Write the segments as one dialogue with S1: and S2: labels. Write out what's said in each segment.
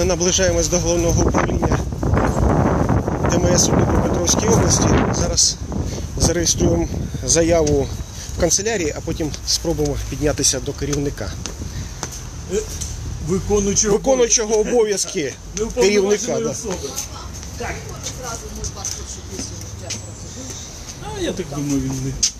S1: Ми наближаємось до головного управління ДМС у Дніпропетровській області. Зараз зареєструємо заяву в канцелярії, а потім спробуємо піднятися до керівника.
S2: Виконуючого
S1: Виконуючого обов'язки керівника. Да.
S2: особи. А я так думаю, він не.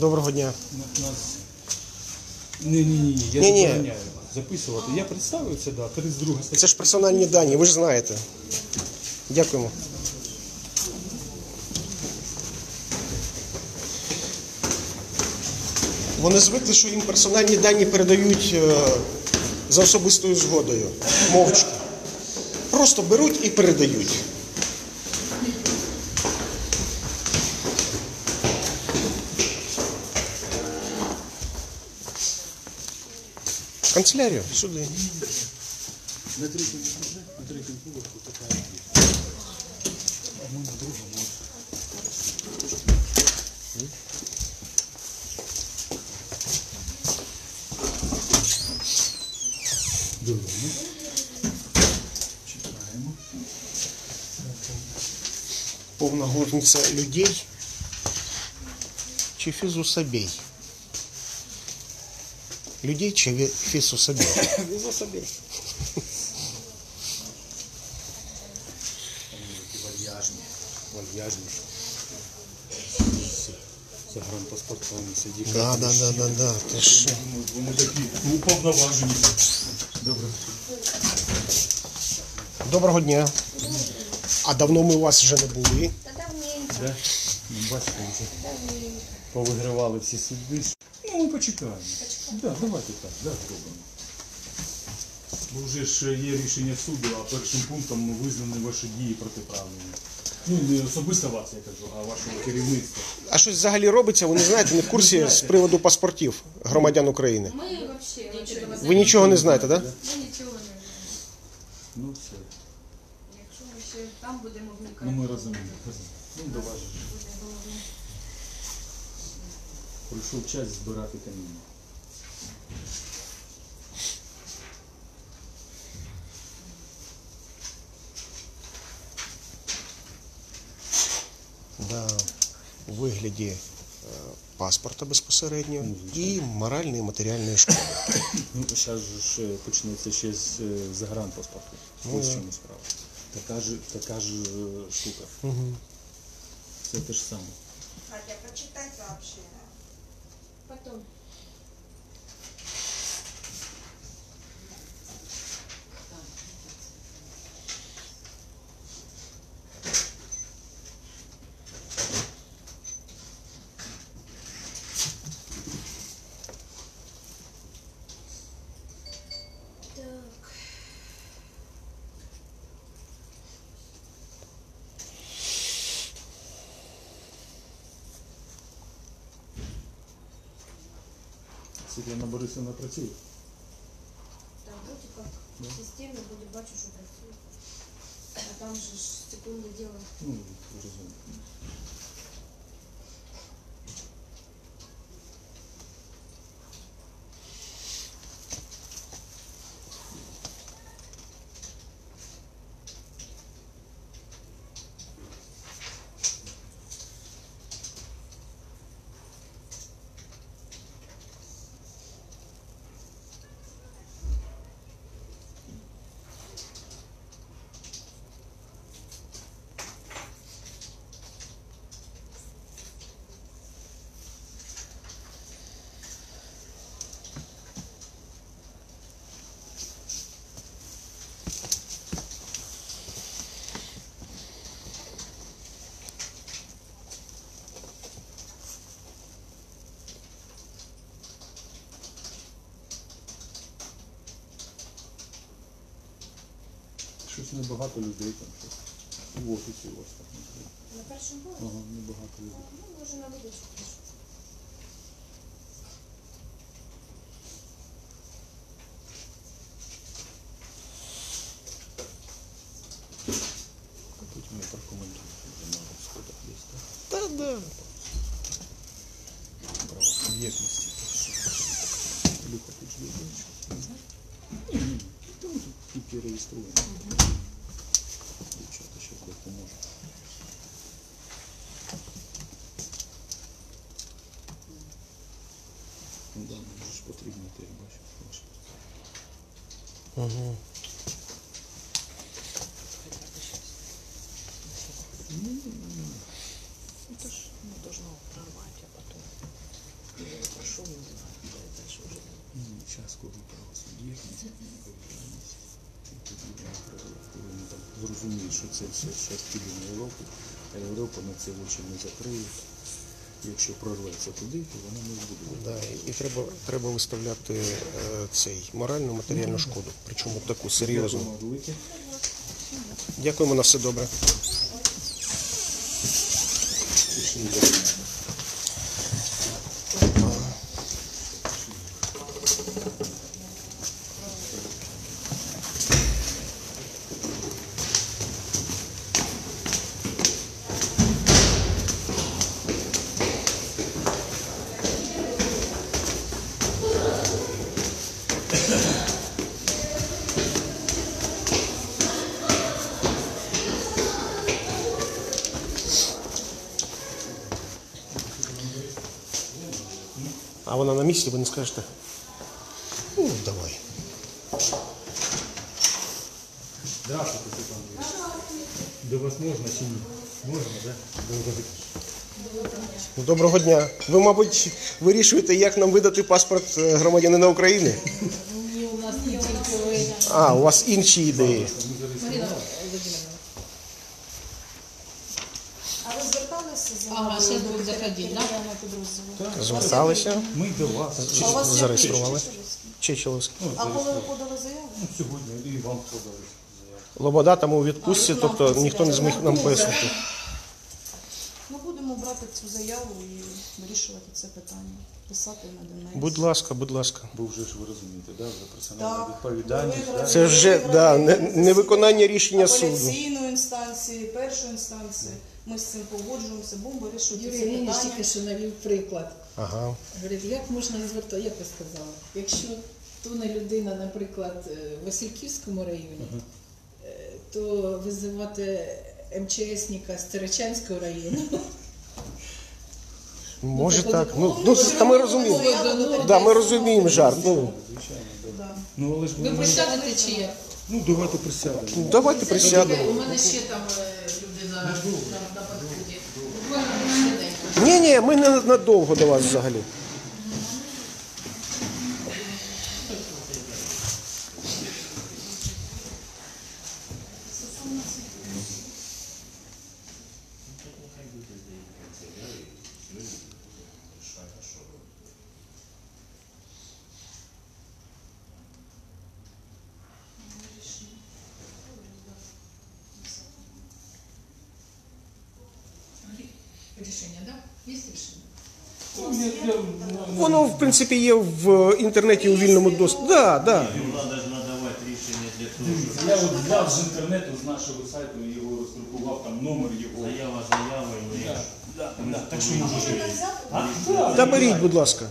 S1: Доброго дня.
S2: Нас... Ні, ні, ні, я
S1: Ні-ні.
S2: забороняю записувати. Я представився, да, 32 стаття.
S1: Це ж персональні дані, ви ж знаєте. Дякуємо. Вони звикли, що їм персональні дані передають е, за особистою згодою. Мовчки. Просто беруть і передають. В Канцелярію сюди.
S2: На третьому етажі, на третьому поверху така є. А ми на другому. Дивимо. Читаємо.
S1: Повна горниця людей чи фізусобей? Людей чи ві- фізусобей?
S2: Візособей. Вальяжні. Вальяжні. З загранпаспортами сидіть.
S1: Да, да, да, да, да. Ти ж...
S2: Вони такі уповноважені. Добре.
S1: Доброго дня. А давно ми у вас вже не були.
S3: Та давненько,
S2: Да? Ну, бачите, повигравали всі суди. Ну, ми почекаємо. Да, давайте так, да, зробимо. Бо вже ж є рішення суду, а першим пунктом ну, визнані ваші дії протиправними. Ну, не особисто вас, я кажу, а вашого керівництва.
S1: А щось взагалі робиться, ви не знаєте, не в курсі з приводу паспортів громадян України.
S3: Ми взагалі нічого
S1: Ви нічого не знаєте, так? Да?
S3: Ми нічого не знаємо.
S2: Ну, все.
S3: Якщо ми ще там будемо вникати.
S2: Ну, ми розуміємо. Ну, до же ж.
S3: буде.
S2: Прийшов час збирати каміння.
S1: Да. У вигляді е, паспорта безпосередньо і моральної і матеріальної шкоди.
S2: Ну, зараз ж е, почнеться ще з е, загранпаспорту. Ось в чому справа. Така ж, така ж штука. Це те ж саме.
S4: Хотя прочитай взагалі.
S3: Потім. Так.
S2: Світлана Борисовна працює.
S3: Там вроде как в системі буде бачу, що працює. А там же ж секунди діло.
S2: Ну, розумію. Щось небагато людей там щось. В офісі у вас так.
S3: На першому поверсі?
S2: Ага, небагато людей.
S3: Ну, може на видачу пишуть.
S2: суб'єктності. Люха тут жде, бачиш? Ні, ні, та ми тут тільки реєструємо. Дівчата ще допоможуть. Ну да, може ж потрібно, ти я бачу. бачиш.
S1: Угу.
S5: Это ж ну, должно прорвать, а потом я пошел, не знаю, куда дальше уже.
S2: Прорвуть, коли вони там зрозуміють, що це все зараз піде на Європу, а Європа на це очі не закриє. Якщо прорветься туди, то вона не буде.
S1: Да, і треба, треба виставляти е, цей моральну матеріальну шкоду, причому таку серйозну.
S2: Дякуємо
S1: на все добре.
S2: Thank далі.
S1: Вона на місці, ви не скажете? Ну, давай.
S2: Здравствуйте, Степан. До вас можна чи ні? Можна, так?
S1: Ну, Доброго дня. Ви, мабуть, вирішуєте, як нам видати паспорт е, громадянина України?
S5: Ні, у нас ви.
S1: А, у вас інші ідеї.
S5: Марина Володимировна.
S3: А ви зверталися за
S5: Ага, ще будуть заходити, да?
S3: матеріального підрозділу?
S1: Зверталися,
S2: Ми до вас.
S3: А у вас як
S1: зареєстрували.
S3: Чечелівський?
S1: Чечеловський.
S3: А коли ви подали заяву?
S2: Ну, сьогодні і вам подали. заяву.
S1: Лобода там у відпустці, тобто ніхто не зміг нам пояснити.
S3: Брати цю заяву і вирішувати це питання. Писати на ДНС.
S1: Будь ласка, будь ласка.
S2: Бо вже ж ви розумієте, да? вже персональна
S3: Так.
S2: відповідальність.
S3: Ви
S2: Да?
S3: виграли.
S1: Це вже да, не- невиконання рішення суду.
S3: апеляційної інстанції, першої інстанції. Ми з цим погоджуємося, будемо вирішувати
S5: Юрій
S3: це питання.
S5: тільки що навів приклад.
S1: Ага.
S5: Говорить, як можна звертати, як ви сказали, якщо тоне людина, наприклад, е, в Васильківському районі, е, то визивати МЧСника з Церечанського району.
S1: Може так. Ну, ну та ми розуміємо. Да, ми розуміємо жарт. Ну,
S2: Звичайно, да.
S3: Да.
S2: Ну, але ж
S5: Ви
S2: ви
S5: присядете чи як?
S2: Ну, давайте присядемо.
S1: ну, давайте присядемо.
S5: У мене ще там е, люди на, на, на підході. Буквально швиденько.
S1: Ні, ні, ми не надовго до вас взагалі.
S5: Рішення, так? Є рішення?
S2: Ну, я- я- ну,
S1: Воно, в принципі, є в інтернеті у вільному доступі. Да, да.
S6: Треба ж надавати рішення для того, щоб
S2: Я от взяв з інтернету, з нашого сайту, його роздрукував, там номер його.
S6: заява ну як
S2: Да, да, так що може. А,
S1: Та беріть, будь ласка.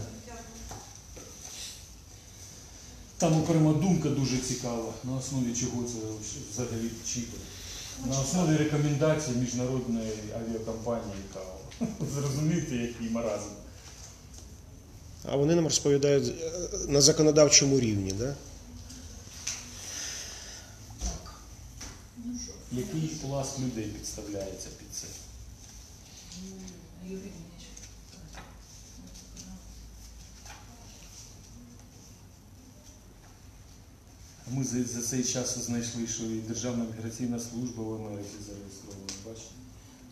S2: Там окрема думка дуже цікава, на основі чого це взагалі вчити. На основі рекомендацій міжнародної авіакомпанії КАО. Зрозумієте, який маразм.
S1: А вони нам розповідають е, на законодавчому рівні, да?
S2: Який пласт людей підставляється під це? Ми за, за цей час знайшли, що і Державна міграційна служба в Америці зареєстрована, бачите?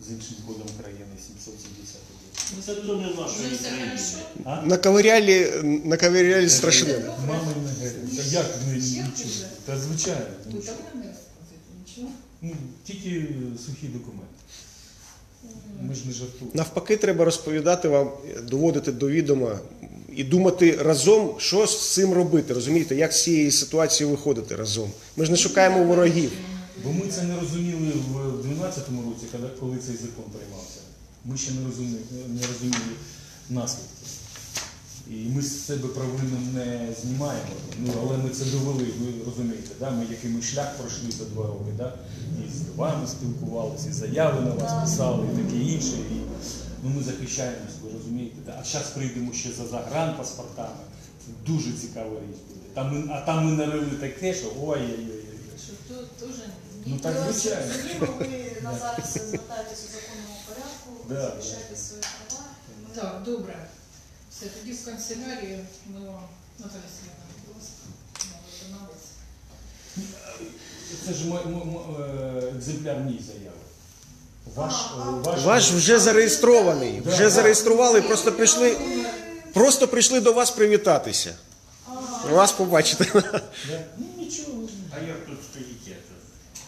S2: З іншим кодом країни 771.
S6: Ну, це то не нашої
S5: Вже все?
S1: Наковиряли, наковиряли страшне.
S2: Мама не геть. Та як не нічого? Та звичайно. Ну,
S5: так не розказуєте, нічого?
S2: Ну, тільки сухі документи. Ми ж не жартуємо.
S1: Навпаки, треба розповідати вам, доводити до відома і думати разом, що з цим робити. Розумієте, як з цієї ситуації виходити разом. Ми ж не шукаємо ворогів.
S2: Бо ми це не розуміли в 12-му році, коли цей закон приймався. Ми ще не розуміли, не розуміли наслідки. І ми з себе провину не знімаємо. Ну, але ми це довели, ви розумієте, да? ми який шлях пройшли за два роки, да? і з вами спілкувалися, і заяви на вас писали, і таке інше. І, ну, ми захищаємось, ви розумієте. Да? А зараз прийдемо ще за загранпаспортами. Це дуже цікава річ буде. Там ми, а там ми нарили таке, що ой-ой-ой. Ну так звичайно.
S7: Ви на зараз звертаєтесь у законному порядку,
S2: Да.
S7: захищаєте свої права. ми-
S5: Так, добре. Все, тоді в канцелярію ми вам Наталя Сергійовна, будь ласка, на виконавець.
S2: Це ж мо- мо- мо- е, екземпляр мій заяви. Ваш, е, ваш,
S1: Ваш вже зареєстрований. Вже зареєстрували, просто прийшли, просто прийшли до вас привітатися. Вас побачити.
S2: Да? Ну нічого.
S6: А як тут стоїть це?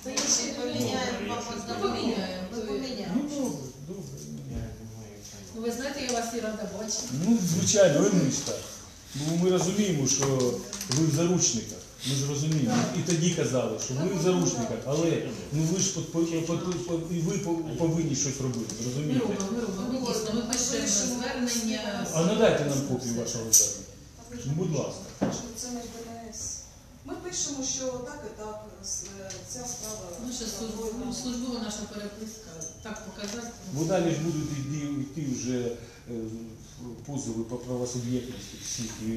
S7: Та якщо поміняємо вам
S5: Ну,
S7: ознайомлення,
S5: поміняємо,
S7: ми
S5: то-
S7: поміняємо.
S2: Ну добре, добре.
S6: Я думаю, це.
S5: Ну, ви знаєте, я вас і рада бачити.
S2: Ну, звичайно, ви так. Бо ми розуміємо, що ви в заручниках. Ми ж розуміємо. І тоді казали, що ви в заручниках, але ну ви ж по- по- по- по- і ви повинні щось робити, розумієте?
S5: ми дійсно, ми пишемо звернення.
S2: А надайте нам копію вашого звернення. Ну, будь ласка.
S7: Це не ДНС. Ми пишемо, що так і так, е, ця справа.
S5: Ну, що службова, ну, службова наша переписка, так показати.
S2: Бо далі ж будуть йти, йти вже е, позови по правосуб'єктності всіх і,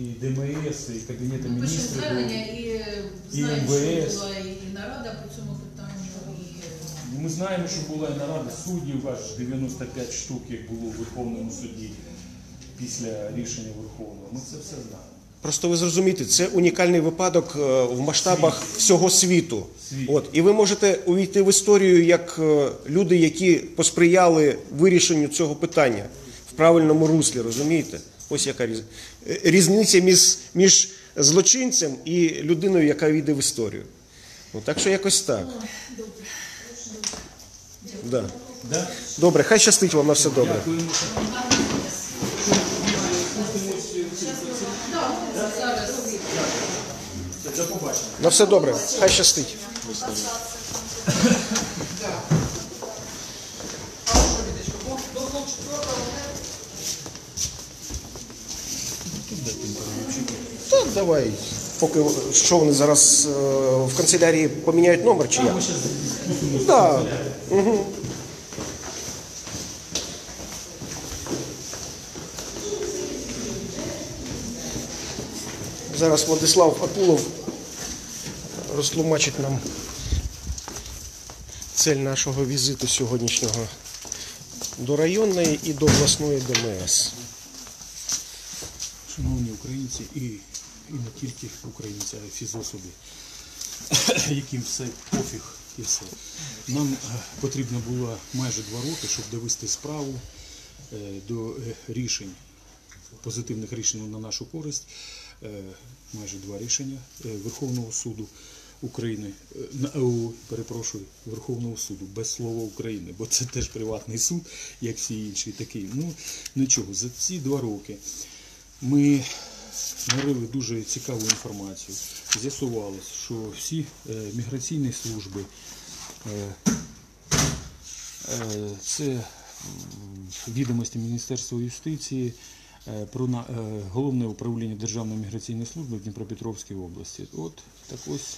S2: і ДМС, і Кабінету
S5: Ми пишемо
S2: міністрів.
S5: звернення і е,
S2: І
S5: знаємо,
S2: МВС.
S5: що була і нарада по цьому питанню. І, е,
S2: Ми знаємо, що була і нарада суддів, аж 95 штук, як було в Верховному суді після рішення Верховного. Ми це все знаємо.
S1: Просто ви зрозумієте, це унікальний випадок е, в масштабах всього світу.
S2: Світ.
S1: От і ви можете увійти в історію як е, люди, які посприяли вирішенню цього питання в правильному руслі. Розумієте? Ось яка різ... е, різниця між, між злочинцем і людиною, яка війде в історію. Ну, так що якось так. Да.
S2: Да?
S1: Добре, хай щастить вам на все добре.
S2: Дякуємо.
S5: Зараз
S2: До побачення.
S1: На все добре, хай щастить. Так, давай. Поки що вони зараз е, в канцелярії поміняють номер чи як?
S2: Ми зараз
S1: Зараз Владислав Акулов розтлумачить нам цель нашого візиту сьогоднішнього до районної і до обласної ДМС.
S2: Шановні українці і, і не тільки українці, а й фізособи, яким все пофіг і все. Нам е, потрібно було майже два роки, щоб довести справу е, до е, рішень, позитивних рішень на нашу користь. Майже два рішення Верховного суду України, е, на- перепрошую, Верховного суду без слова України, бо це теж приватний суд, як всі інші такий. Ну нічого, за ці два роки ми нарили дуже цікаву інформацію. З'ясувалось, що всі е, міграційні служби е, це відомості Міністерства юстиції про на- головне управління Державної міграційної служби в Дніпропетровській області. От так ось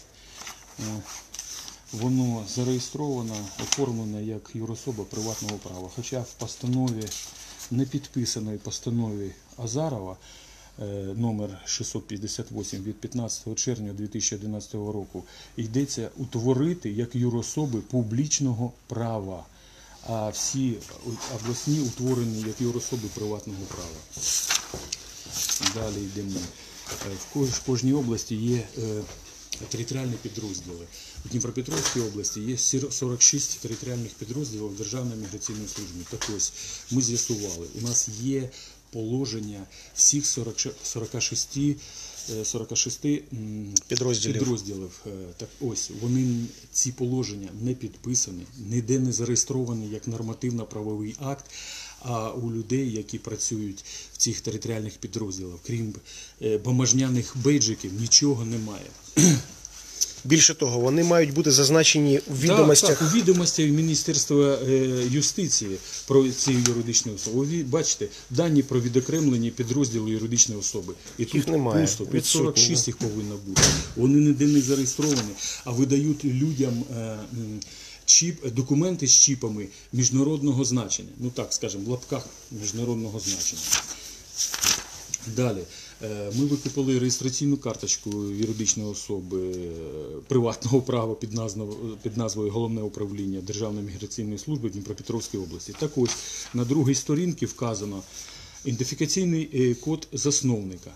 S2: воно зареєстровано, оформлено як юрособа приватного права. Хоча в постанові, не підписаної постанові Азарова, е, номер 658 від 15 червня 2011 року, йдеться утворити як юрособи публічного права. А всі обласні утворені як юрособи приватного права. Далі йдемо. Е, В кожній області є е, територіальні підрозділи. У Дніпропетровській області є сір- 46 територіальних підрозділів Державної міграційної служби. Так ось ми з'ясували, у нас є положення всіх 40 46, е, 46 м,
S1: Підрозділів.
S2: підрозділів. Е, Так ось вони ці положення не підписані, ніде не зареєстровані як нормативно-правовий акт. А у людей, які працюють в цих територіальних підрозділах, крім е, бумажняних бейджиків, нічого немає.
S1: Більше того, вони мають бути зазначені у відомостях.
S2: Так, так, у відомостях Міністерства е, юстиції про ці юридичні особи. Ви бачите, дані про відокремлені підрозділи юридичної особи. І тут
S1: немає,
S2: пусто, під
S1: відсутні,
S2: 46 їх повинно бути. Вони ніде не зареєстровані, а видають людям е, чіп, документи з чіпами міжнародного значення. Ну так, скажемо, в лапках міжнародного значення. Далі. Е, Ми викупили реєстраційну карточку юридичної особи е, приватного права під назвою, під назвою Головне управління Державної міграційної служби Дніпропетровської області. Так ось на другій сторінці вказано ідентифікаційний е, код засновника.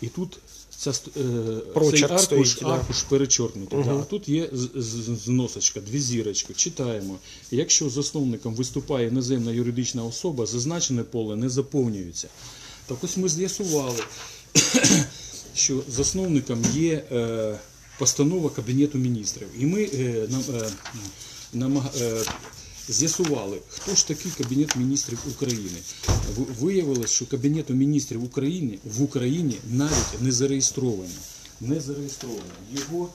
S2: І тут ця, е, цей аркуш,
S1: стоїть, да.
S2: аркуш перечоркнутий. Да. А тут є зносочка, дві зірочки. Читаємо. Якщо засновником виступає іноземна юридична особа, зазначене поле не заповнюється. Так ось ми з'ясували, що засновником є е, постанова Кабінету міністрів. І ми е, нам, е, намаг- е, з'ясували, хто ж такий Кабінет міністрів України. Виявилось, що Кабінету міністрів України в Україні навіть не зареєстровано. Не зареєстровано. Його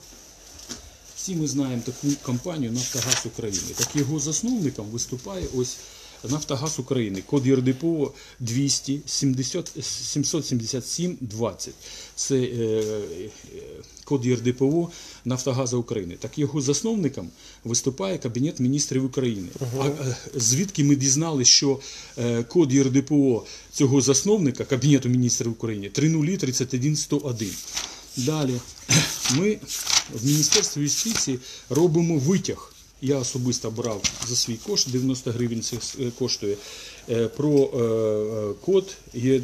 S2: всі ми знаємо таку компанію Нафтогаз України. Так його засновником виступає ось Нафтогаз України. Код ЄРДПО 200 70 777 20. Це е, е, код ЄРДПО Нафтогаза України. Так його засновником виступає Кабінет міністрів України. А е, звідки ми дізналися, що е, код ЄРДПО цього засновника Кабінету міністрів України 3031101. Далі ми в Міністерстві юстиції робимо витяг. Я особисто брав за свій кошт, 90 гривень це е, коштує, е, про е, код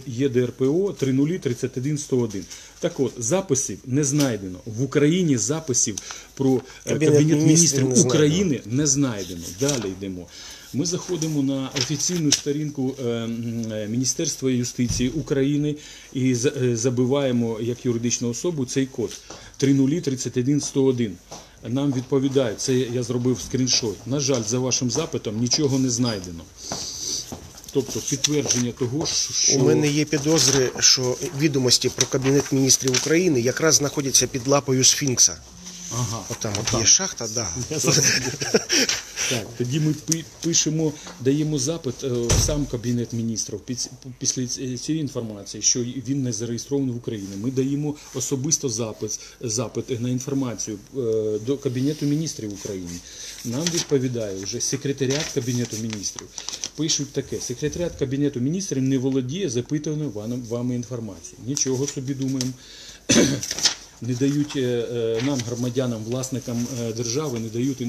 S2: ЄДРПО 3031101. Так от, записів не знайдено. В Україні записів про
S1: Кабінет
S2: Кабінет,
S1: Міністрів не.
S2: України не знайдено. Далі йдемо. Ми заходимо на офіційну сторінку Міністерства юстиції України і забиваємо як юридичну особу цей код 3031101. Нам відповідають, це я зробив скріншот. На жаль, за вашим запитом нічого не знайдено. Тобто підтвердження того, що
S1: У мене є підозри, що відомості про Кабінет міністрів України якраз знаходяться під лапою Сфінкса.
S2: Ага,
S1: Отам от є шахта, да.
S2: Так, тоді ми пишемо, даємо запит е, в сам кабінет міністрів Піс- після цієї інформації, що він не зареєстрований в Україні. Ми даємо особисто запит, запит на інформацію е, до кабінету міністрів України. Нам відповідає вже секретаріат кабінету міністрів. Пишуть таке: секретаріат кабінету міністрів не володіє запитаною вами інформацією. Нічого собі думаємо не дають е, е, нам, громадянам, власникам е, держави, не дають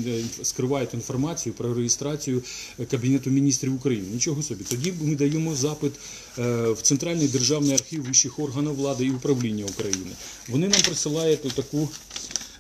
S2: скривають інформацію про реєстрацію Кабінету міністрів України. Нічого собі. Тоді ми даємо запит в Центральний державний архів вищих органів влади і управління України. Вони нам присилають таку.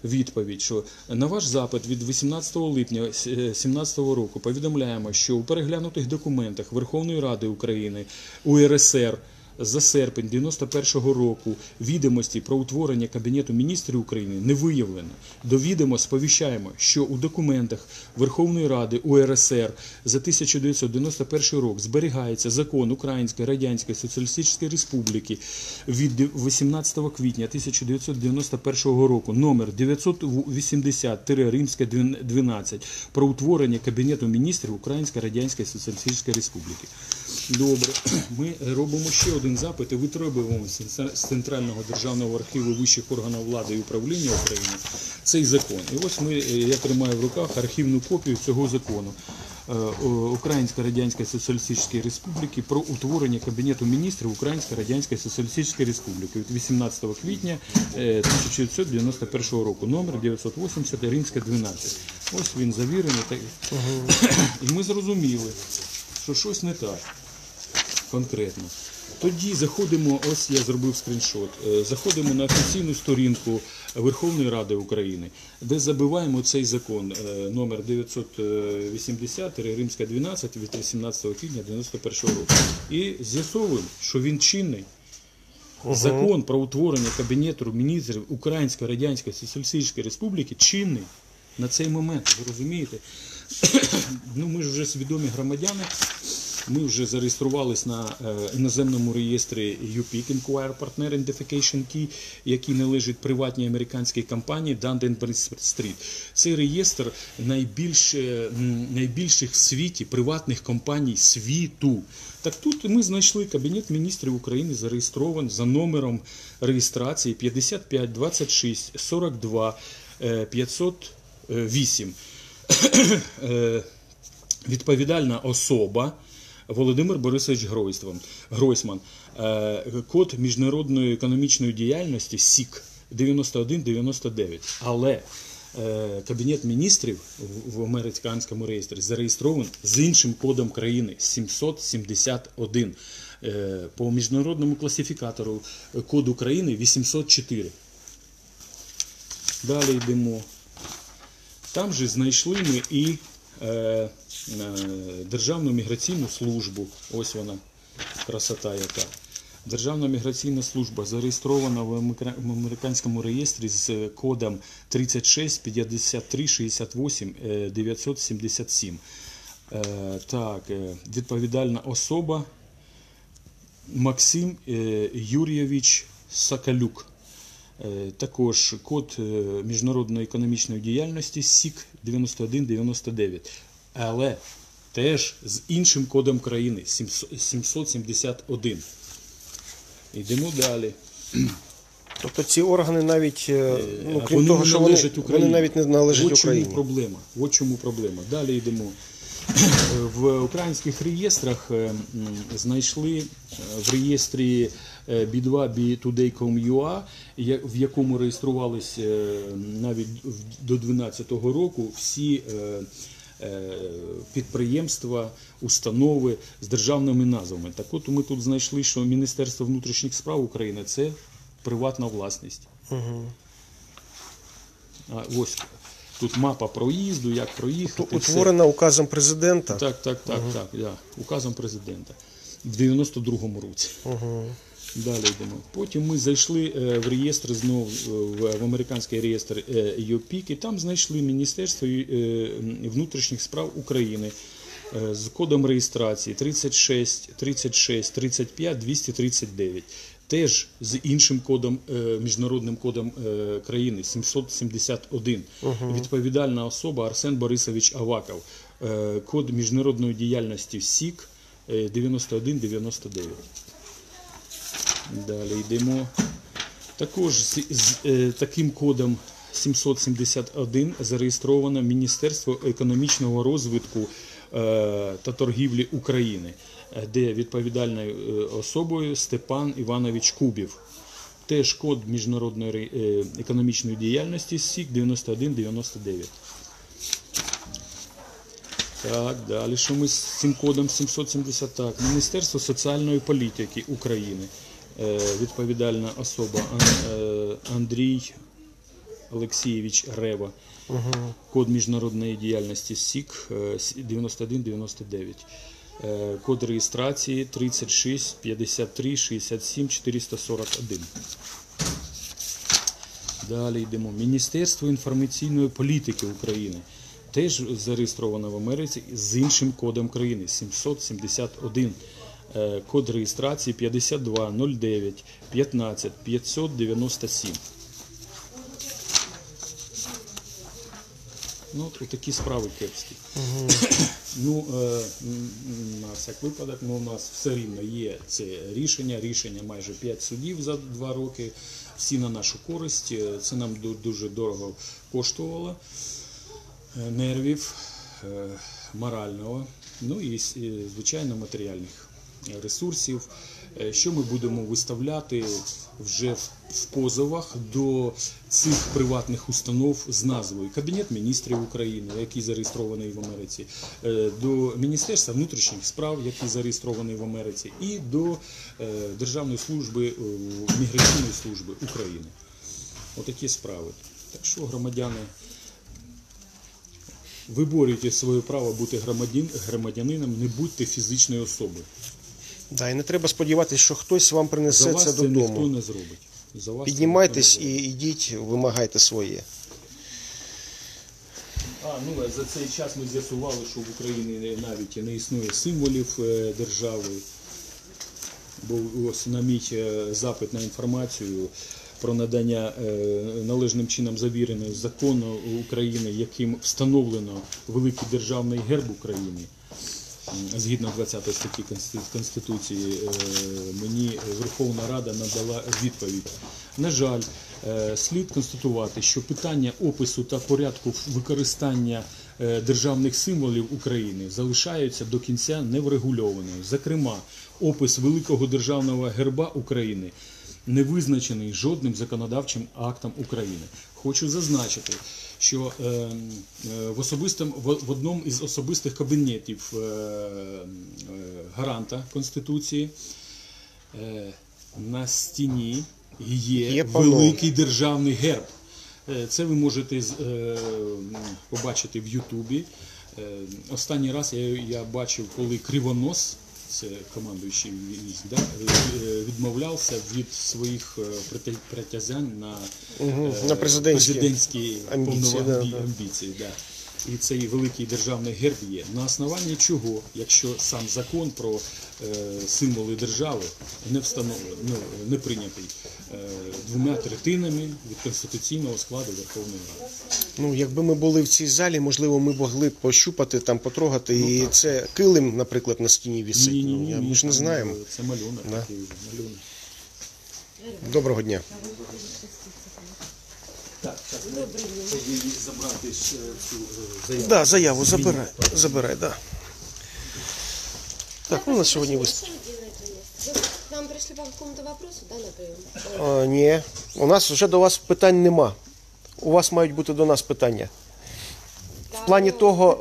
S2: Відповідь, що на ваш запит від 18 липня 2017 року повідомляємо, що у переглянутих документах Верховної Ради України УРСР за серпень 91-го року відомості про утворення Кабінету міністрів України не виявлено. До відома сповіщаємо, що у документах Верховної Ради УРСР за 1991 рік зберігається закон Української Радянської Соціалістичної Республіки від 18 квітня 1991 року номер 980 римське 12 про утворення Кабінету міністрів Української Радянської Соціалістичної Республіки. Добре, ми робимо ще один запит і витребуємо з Центрального державного архіву вищих органів влади і управління України цей закон. І ось ми, е, я тримаю в руках архівну копію цього закону. е, Української Радянської Соціалістичної Республіки про утворення Кабінету міністрів Української Радянської Соціалістичної Республіки від 18 квітня е, 1991 року, номер 980 Римська 12. Ось він завірений. І ми зрозуміли, що щось не так конкретно. Тоді заходимо, ось я зробив скріншот. е, Заходимо на офіційну сторінку Верховної Ради України, де забиваємо цей закон е, номер 980 Римська 12 від 18 квітня 91 року. І з'ясовуємо, що він чинний. Закон про утворення Кабінету міністрів Української Радянської Соціалістичної Республіки чинний на цей момент. Ви розумієте? ну, ми ж вже свідомі громадяни. Ми вже зареєструвались на е, іноземному реєстрі UPIC Inquirer Partner Identification Key, який належить приватній американській компанії Dun Bradstreet. Цей реєстр найбільше, м, найбільших в світі приватних компаній світу. Так тут ми знайшли Кабінет міністрів України зареєстрований за номером реєстрації 55 26 42 е, 508. Е, Відповідальна особа Володимир Борисович Гройсман. Е, Код міжнародної економічної діяльності СІК 9199. Але е, Кабінет міністрів в- американському реєстрі зареєстрований з іншим кодом країни 771. Е, По міжнародному класифікатору код України 804. Далі йдемо. Там же знайшли ми і Державну міграційну службу. Ось вона, красота яка. Державна міграційна служба зареєстрована в американському реєстрі з кодом 36 53 68 е, 977. Е, Так, е, відповідальна особа Максим е, Юрійович Сакалюк. Е, Також код е, міжнародної економічної діяльності СІК 9199. Але теж з іншим кодом країни 771. Йдемо далі.
S1: Тобто ці органи навіть, е, ну, крім
S2: вони
S1: того, що вони, вони навіть не належать
S2: От чому
S1: Україні.
S2: проблема. От чому проблема. Далі йдемо. В українських реєстрах знайшли в реєстрі е, B2 B2Day.com.ua, в якому реєструвались е, навіть до 2012 року всі е, е, підприємства, установи з державними назвами. Так от ми тут знайшли, що Міністерство внутрішніх справ України це приватна власність. А, ось тут мапа проїзду, як проїхати. все.
S1: Утворена указом президента.
S2: Так, так, так, так, да, указом президента в 92-му році. Далі йдемо. Потім ми зайшли е, в реєстр знову е, в, американський реєстр е, ЮПІК, і там знайшли Міністерство внутрішніх справ України з кодом реєстрації 36 36 35 239. Теж з іншим кодом, міжнародним кодом країни 771. Відповідальна особа Арсен Борисович Аваков. Код міжнародної діяльності СІК е, 9199. Далі йдемо. Також з, з е, таким кодом 771 зареєстровано Міністерство економічного розвитку е, та торгівлі України, е, де відповідальною е, особою Степан Іванович Кубів. Теж код міжнародної е, економічної діяльності СІК 9199. Так, далі що ми з цим кодом 770? Так, Міністерство соціальної політики України. Е, відповідальна особа е, Андрій Олексійович Рева. Код міжнародної діяльності СІК е, с- 9199. Е, Код реєстрації 36 53 67 441. Далі йдемо. Міністерство інформаційної політики України. Теж зареєстровано в Америці з іншим кодом країни 771. Е, Код реєстрації 52 09 15 597. Ну, такі справи кепські. Ну, е, на всяк випадок, ну, у нас все рівно є це рішення. Рішення майже 5 судів за 2 роки. Всі на нашу користь. Е, Це нам дуже дорого коштувало нервів, морального, ну і, звичайно, матеріальних ресурсів. Е, Що ми будемо виставляти вже в, позовах до цих приватних установ з назвою Кабінет міністрів України, який зареєстрований в Америці, е, до Міністерства внутрішніх справ, який зареєстрований в Америці, і до е, Державної служби міграційної служби України. Отакі справи. Так що громадяни виборюйте своє право бути громадянином, не будьте фізичною особою.
S1: Да, і не треба сподіватися, що хтось вам
S2: За
S1: принесе
S2: вас
S1: це
S2: це ніхто
S1: додому.
S2: не зробить. За вас це
S1: Піднімайтесь
S2: ніхто
S1: і
S2: не зробить.
S1: йдіть, вимагайте своє.
S2: А, ну за цей час ми з'ясували, що в Україні навіть не існує символів е, держави. Бо ось на мій е, запит на інформацію про надання е, належним чином завіреного закону України, яким встановлено великий державний герб України. Згідно 20 статті Консти- Конституції, е, мені Верховна Рада надала відповідь. На жаль, е, слід констатувати, що питання опису та порядку використання е, державних символів України залишаються до кінця неврегульованою. Зокрема, опис великого державного герба України не визначений жодним законодавчим актом України. Хочу зазначити, що е, е, в особистому в, одному із особистих кабінетів е, гаранта Конституції на стіні є,
S1: Є
S2: великий державний герб. Це ви можете побачити в Ютубі. Останній раз я, я бачив, коли Кривонос, це командуючий військ, да, е, відмовлявся від своїх притязянь притязань на, угу,
S1: на президентські
S2: президентські
S1: амбіції, да, да.
S2: амбіції. Да. І цей великий державний герб є. На основанні чого, якщо сам закон про е, символи держави не встановлений, ну, не прийнятий е, двома третинами від конституційного складу Верховної Ради.
S1: Ну, якби ми були в цій залі, можливо, ми могли б пощупати, там потрогати.
S2: Ну,
S1: і це килим, наприклад, на стіні вісить.
S2: Ні, ні,
S1: Ну,
S2: ні,
S1: ми ж не
S2: там,
S1: знаємо.
S2: е, Це малюнок
S1: Да.
S2: такий малюнок.
S1: Доброго дня.
S2: Так, так. Забрати цю е, заяву.
S1: Да, заяву забирай. Забирай, да. Так, ну на сьогодні ви.
S3: Вы нам пришли по какому-то вопросу, да, на прием?
S1: А, ні, у нас вже до вас питань нема. У вас мають бути до нас питання. В плані того,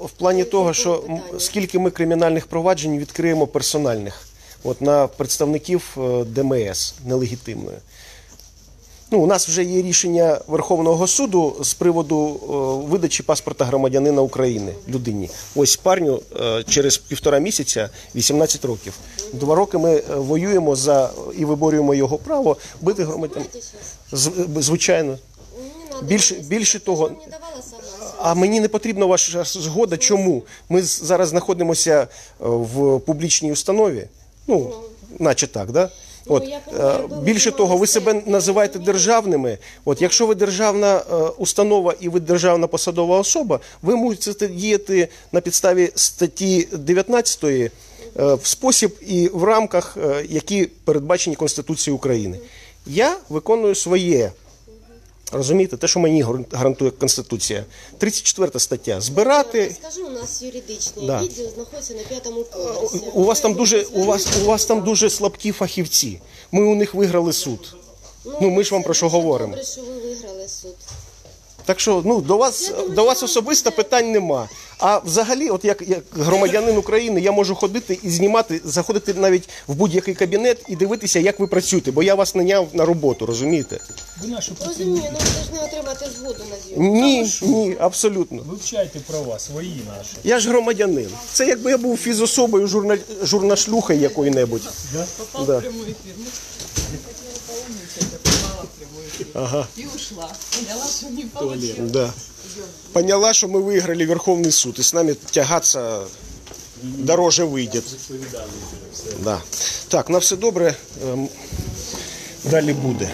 S1: в, в плані того, що м, скільки ми кримінальних проваджень відкриємо персональних, от на представників е, ДМС нелегітимної. Ну, у нас вже є рішення Верховного суду з приводу е, видачі паспорта громадянина України людині. Ось парню е, через півтора місяця 18 років. Два роки ми е, воюємо за і виборюємо його право бити громадян. Звичайно. Більше, більше того, а мені не потрібна ваша згода. Чому? Ми зараз знаходимося е, в публічній установі. Ну, наче так, да? От,
S3: я
S1: е, більше того, ви себе називаєте державними. От якщо ви державна е, установа і ви державна посадова особа, ви мусите діяти на підставі статті 19 е, в спосіб і в рамках, які передбачені Конституцією України. Я виконую своє. Розумієте, те, що мені гар- гарантує Конституція. 34 стаття. Збирати.
S3: Скажу, у нас юридичне
S1: Да.
S3: відділ знаходиться на п'ятому поверсі.
S1: У вас там дуже у вас у вас там дуже слабкі фахівці. Ми у них виграли суд. Ну, ми ж вам про що говоримо.
S3: Добре, що ви виграли суд.
S1: Так що ну до вас до вас особисто питань нема. А взагалі, от як, як громадянин України, я можу ходити і знімати, заходити навіть в будь-який кабінет і дивитися, як ви працюєте, бо я вас наняв на роботу, розумієте?
S2: Ви наші
S3: Розумію, ну ви повинні отримати згоду на зйомку.
S1: Ні, ні, абсолютно.
S2: Вивчайте права свої наші.
S1: Я ж громадянин. Це якби я був фізособою, журна... журнашлюхою якою-небудь.
S5: Попал
S1: Да.
S5: в прямой эфир. Ну, я хотела поумничать, попала в прямой эфир.
S1: Ага.
S5: И ушла. Поняла, что не получилось.
S1: Да Поняла, что мы выиграли Верховный суд, и с нами тягаться дороже вийде. Да. Так, на все добре. Ем, Далі буде.